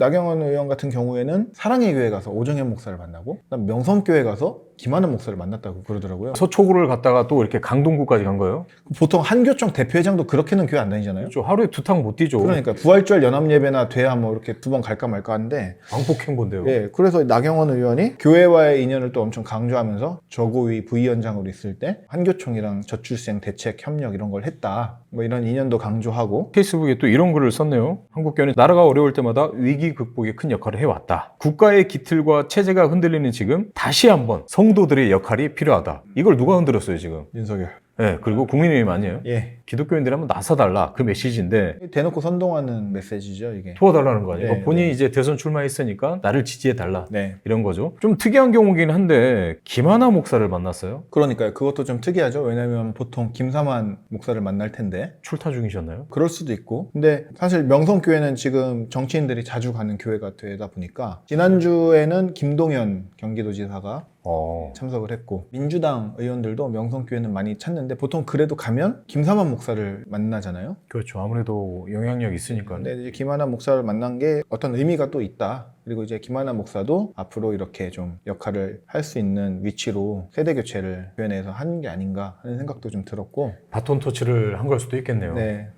나경원 의원 같은 경우에는 사랑의 교회 가서 오정현 목사를 만나고 그다음 명성교회 가서 김하는 목사를 만났다고 그러더라고요. 서초구를 갔다가 또 이렇게 강동구까지 간 거예요? 보통 한교총 대표회장도 그렇게는 교회 안 다니잖아요. 저 하루에 두 탕 못 뛰죠. 그러니까 부활절 연합예배나 대화 뭐 이렇게 두 번 갈까 말까 하는데 왕복행본데요. 예, 그래서 나경원 의원이 교회와의 인연을 또 엄청 강조하면서 저고위 부위원장으로 있을 때 한교총이랑 저출생 대책 협력 이런 걸 했다. 뭐 이런 인연도 강조하고 페이스북에 또 이런 글을 썼네요. 한국교회는 나라가 어려울 때마다 위기 극복에 큰 역할을 해왔다. 국가의 기틀과 체제가 흔들리는 지금 다시 한번 성도들의 역할이 필요하다. 이걸 누가 흔들었어요 지금? 윤석열. 네, 그리고 국민의힘 아니에요. 예. 기독교인들이 한번 나서달라 그 메시지인데 대놓고 선동하는 메시지죠, 이게. 도와달라는 거 아니에요? 네, 본인이 네. 이제 대선 출마했으니까 나를 지지해달라 네. 이런 거죠. 좀 특이한 경우긴 한데 김하나 목사를 만났어요. 그러니까요. 그것도 좀 특이하죠. 왜냐면 보통 김사만 목사를 만날 텐데. 출타 중이셨나요? 그럴 수도 있고. 근데 사실 명성교회는 지금 정치인들이 자주 가는 교회가 되다 보니까 지난주에는 김동연 경기도지사가 어. 참석을 했고 민주당 의원들도 명성교회는 많이 찾는데 보통 그래도 가면 김사만 목사를 만나잖아요. 그렇죠. 아무래도 영향력 있으니까. 근데 이제 김하나 목사를 만난 게 어떤 의미가 또 있다. 그리고 이제 김하나 목사도 앞으로 이렇게 좀 역할을 할 수 있는 위치로 세대 교체를 교회 내에서 하는 게 아닌가 하는 생각도 좀 들었고 바톤 터치를 한 걸 수도 있겠네요. 네.